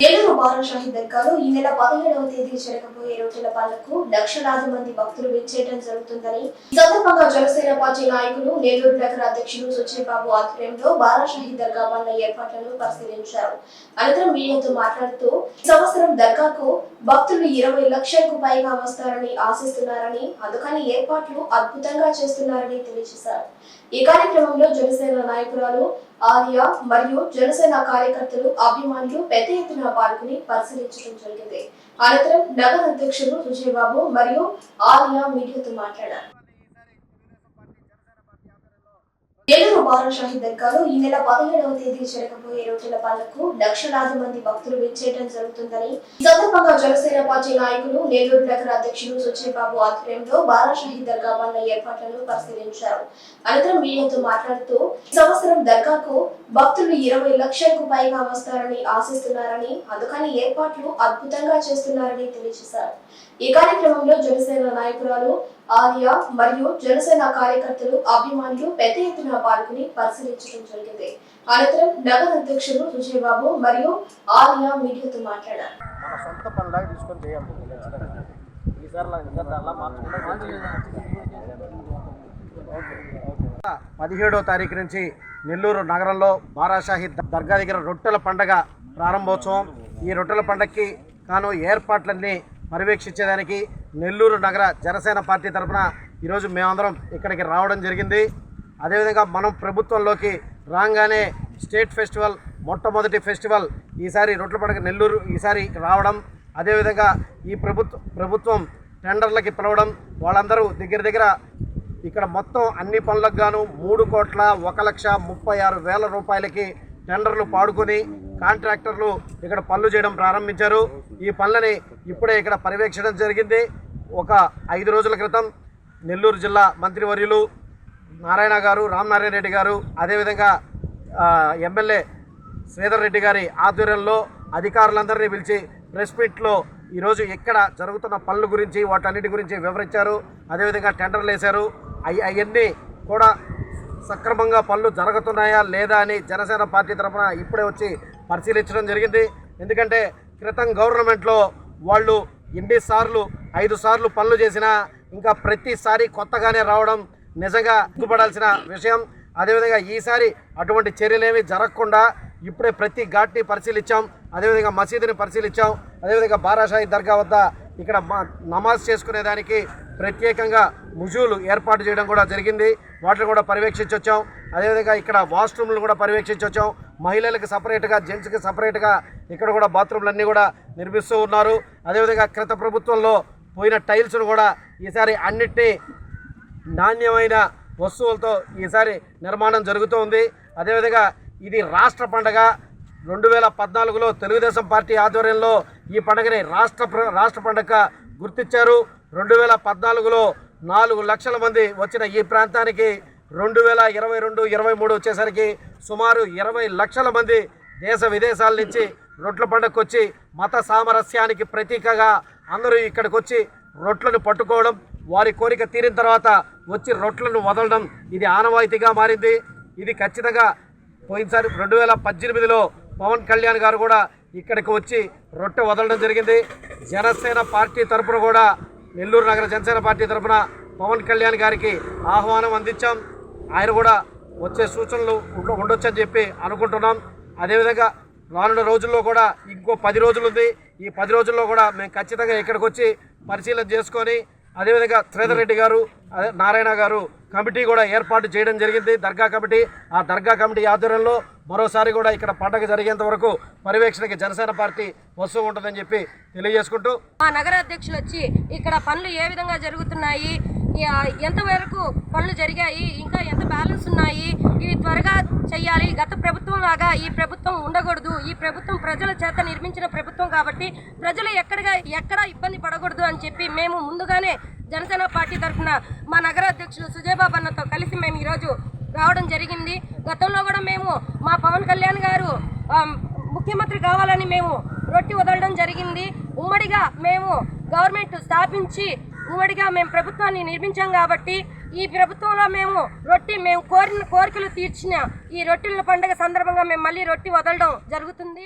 ఏలూరు బారా దర్గాలో ఈ నెల పదిహేడవ తేదీ జరగబోయే రోజుల పాలకు లక్షలాది మంది భక్తులు విచ్చేయడం జరుగుతుందని ఈ సందర్భంగా జనసేన పార్టీ నాయకులు నెల్లూరు నగర అధ్యక్షులు సుచయబాబు ఆధ్వర్యంలో బారా దర్గా వల్ల ఏర్పాట్లను పరిశీలించారు. అనంతరం మీడియాతో మాట్లాడుతూ ఈ సంవత్సరం దర్గాకు భక్తులు ఇరవై లక్షలకు పైగా వస్తారని ఆశిస్తున్నారని అందుకని ఏర్పాట్లు అద్భుతంగా చేస్తున్నారని తెలియజేశారు. ఈ కార్యక్రమంలో జనసేన నాయకురాలు ఆర్య మరియు జనసేన కార్యకర్తలు అభిమానులు పెద్ద ఎత్తున పాల్గొని పరిశీలించడం జరిగింది. అనంతరం నగర అధ్యక్షులు విజయబాబు మరియు ఆర్య మీడియాతో మాట్లాడారు. ఏలూరు బారా షాహీ దర్గాలో ఈ నెల పదిహేడవ తేదీ జరగబోయే రోజుల పాలకు లక్షలాది మంది భక్తులు విచ్చేయడం జరుగుతుందని ఈ సందర్భంగా జనసేన పార్టీ నాయకులు నెల్లూరు నగర అధ్యక్షులు సుచయబాబు ఆధ్వర్యంలో బారా షాహీ దర్గా వల్ల ఏర్పాట్లను పరిశీలించారు. అనంతరం మీడియాతో మాట్లాడుతూ ఈ సంవత్సరం దర్గాకు భక్తులు ఇరవై లక్షలకు పైగా వస్తారని ఆశిస్తున్నారని అందుకని ఏర్పాట్లు అద్భుతంగా చేస్తున్నారని తెలియజేశారు. ఈ కార్యక్రమంలో జనసేన నాయకురాలు ఆలియా మరియు జనసేన కార్యకర్తలు అభిమానులు పెద్ద ఎత్తున పాల్గొని పరిశీలించడం జరిగింది. అనంతరం నగర అధ్యక్షులు విజయబాబు మరియు ఆలియా మీడియాతో మాట్లాడారు. మన సొంత పనిలాగా తీసుకొని చేయాలి. పదిహేడో తారీఖు నుంచి నెల్లూరు నగరంలో బారాషాహి దర్గా దగ్గర రొట్టెల పండగ ప్రారంభోత్సవం. ఈ రొట్టెల పండగకి కాను ఏర్పాట్లన్నీ పర్యవేక్షించేదానికి నెల్లూరు నగర జనసేన పార్టీ తరఫున ఈరోజు మేమందరం ఇక్కడికి రావడం జరిగింది. అదేవిధంగా మనం ప్రభుత్వంలోకి రాగానే స్టేట్ ఫెస్టివల్ మొట్టమొదటి ఫెస్టివల్ ఈసారి రొట్ల పండుగ నెల్లూరు ఈసారి రావడం. అదేవిధంగా ఈ ప్రభుత్వ ప్రభుత్వం టెండర్లకి పిలవడం. వాళ్ళందరూ దగ్గర దగ్గర ఇక్కడ మొత్తం అన్ని పనులకు గాను మూడు కోట్ల ఒక లక్ష ముప్పై ఆరు వేల రూపాయలకి టెండర్లు పాడుకొని కాంట్రాక్టర్లు ఇక్కడ పనులు చేయడం ప్రారంభించారు. ఈ పనులని ఇప్పుడే ఇక్కడ పర్యవేక్షించడం జరిగింది. ఒక ఐదు రోజుల క్రితం నెల్లూరు జిల్లా మంత్రివర్యులు నారాయణ గారు రామనారాయణ రెడ్డి గారు అదేవిధంగా ఎమ్మెల్యే శ్రీధర్ రెడ్డి గారి ఆధ్వర్యంలో అధికారులందరినీ పిలిచి ప్రెస్ మీట్లో ఈరోజు ఎక్కడ జరుగుతున్న పనుల గురించి వాటన్నిటి గురించి వివరించారు. అదేవిధంగా టెండర్లు వేశారు. అవి అవన్నీ కూడా సక్రమంగా పనులు జరుగుతున్నాయా లేదా అని జనసేన పార్టీ తరఫున ఇప్పుడే వచ్చి పరిశీలించడం జరిగింది. ఎందుకంటే క్రితం గవర్నమెంట్లో వాళ్ళు ఎన్నిసార్లు ఐదు సార్లు పనులు చేసినా ఇంకా ప్రతిసారి కొత్తగానే రావడం నిజంగా గుర్తుపడాల్సిన విషయం. అదేవిధంగా ఈసారి అటువంటి చర్యలేమి జరగకుండా ఇప్పుడే ప్రతి ఘాట్ని పరిశీలించాం. అదేవిధంగా మసీదుని పరిశీలించాం. అదేవిధంగా బారాషాహి దర్గా వద్ద ఇక్కడ మ- నమాజ్ చేసుకునేదానికి ప్రత్యేకంగా ముజులు ఏర్పాటు చేయడం కూడా జరిగింది. వాటిని కూడా పర్యవేక్షించి వచ్చాం. అదేవిధంగా ఇక్కడ వాష్రూమ్లు కూడా పర్యవేక్షించి వచ్చాం. మహిళలకు సపరేట్గా జెంట్స్కి సపరేట్గా ఇక్కడ కూడా బాత్రూమ్లన్నీ కూడా నిర్మిస్తూ ఉన్నారు. అదేవిధంగా క్రిత ప్రభుత్వంలో పోయిన టైల్స్ను కూడా ఈసారి అన్నిటినీ నాణ్యమైన వస్తువులతో ఈసారి నిర్మాణం జరుగుతూ ఉంది. అదేవిధంగా ఇది రాష్ట్ర పండగ. రెండు వేల పద్నాలుగులో తెలుగుదేశం పార్టీ ఆధ్వర్యంలో ఈ పండుగని రాష్ట్ర ప్ర- రాష్ట్ర పండగ గుర్తించారు. రెండు వేల పద్నాలుగులో నాలుగు లక్షల మంది వచ్చిన ఈ ప్రాంతానికి రెండు వేల ఇరవై రెండు ఇరవై మూడు వచ్చేసరికి సుమారు ఇరవై లక్షల మంది దేశ విదేశాల నుంచి రొట్ల పండుగకు వచ్చి మత సామరస్యానికి ప్రతీకగా అందరూ ఇక్కడికి వచ్చి రొట్లను పట్టుకోవడం వారి కోరిక తీరిన తర్వాత వచ్చి రొట్లను వదలడం ఇది ఆనవాయితీగా మారింది. ఇది ఖచ్చితంగా పోయినసారి రెండు వేల పద్దెనిమిదిలో పవన్ కళ్యాణ్ గారు కూడా ఇక్కడికి వచ్చి రొట్టె వదలడం జరిగింది. జనసేన పార్టీ తరఫున కూడా నెల్లూరు నగర జనసేన పార్టీ తరఫున పవన్ కళ్యాణ్ గారికి ఆహ్వానం అందించాం. ఆయన కూడా వచ్చే సూచనలు ఉండొచ్చని చెప్పి అనుకుంటున్నాం. అదేవిధంగా రానున్న రోజుల్లో కూడా ఇంకో పది రోజులు ఉంది ఈ పది రోజుల్లో కూడా మేము ఖచ్చితంగా ఇక్కడికి వచ్చి పరిశీలన చేసుకొని అదేవిధంగా శ్రీధర్ రెడ్డి గారు అదే నారాయణ గారు కమిటీ కూడా ఏర్పాటు చేయడం జరిగింది. దర్గా కమిటీ ఆ దర్గా కమిటీ ఆధ్వర్యంలో మరోసారి కూడా ఇక్కడ పండగ జరిగేంత వరకు పర్యవేక్షణకి జనసేన పార్టీ వస్తూ ఉంటుందని చెప్పి తెలియజేసుకుంటూ మా నగర అధ్యక్షులు వచ్చి ఇక్కడ పనులు ఏ విధంగా జరుగుతున్నాయి? ఎంతవరకు పనులు జరిగాయి? ఇంకా ఎంత బ్యాలెన్స్ ఉన్నాయి? ఇవి త్వరగా చెయ్యాలి. గత ప్రభుత్వం లాగా ఈ ప్రభుత్వం ఉండకూడదు. ఈ ప్రభుత్వం ప్రజల చేత నిర్మించిన ప్రభుత్వం కాబట్టి ప్రజలు ఎక్కడగా ఎక్కడ ఇబ్బంది పడకూడదు అని చెప్పి మేము ముందుగానే జనసేన పార్టీ తరఫున మా నగర అధ్యక్షుడు సుజయబాబు అన్నతో కలిసి మేము ఈరోజు రావడం జరిగింది. గతంలో కూడా మేము మా పవన్ కళ్యాణ్ గారు ముఖ్యమంత్రి కావాలని మేము రొట్టి వదలడం జరిగింది. ఉమ్మడిగా మేము గవర్నమెంట్ స్థాపించి ఉమ్మడిగా మేము ప్రభుత్వాన్ని నిర్మించాం కాబట్టి ఈ ప్రభుత్వంలో మేము రొట్టి మేము కోరిన కోరికలు తీర్చిన ఈ రొట్టెల పండుగ సందర్భంగా మేము మళ్ళీ రొట్టి వదలడం జరుగుతుంది.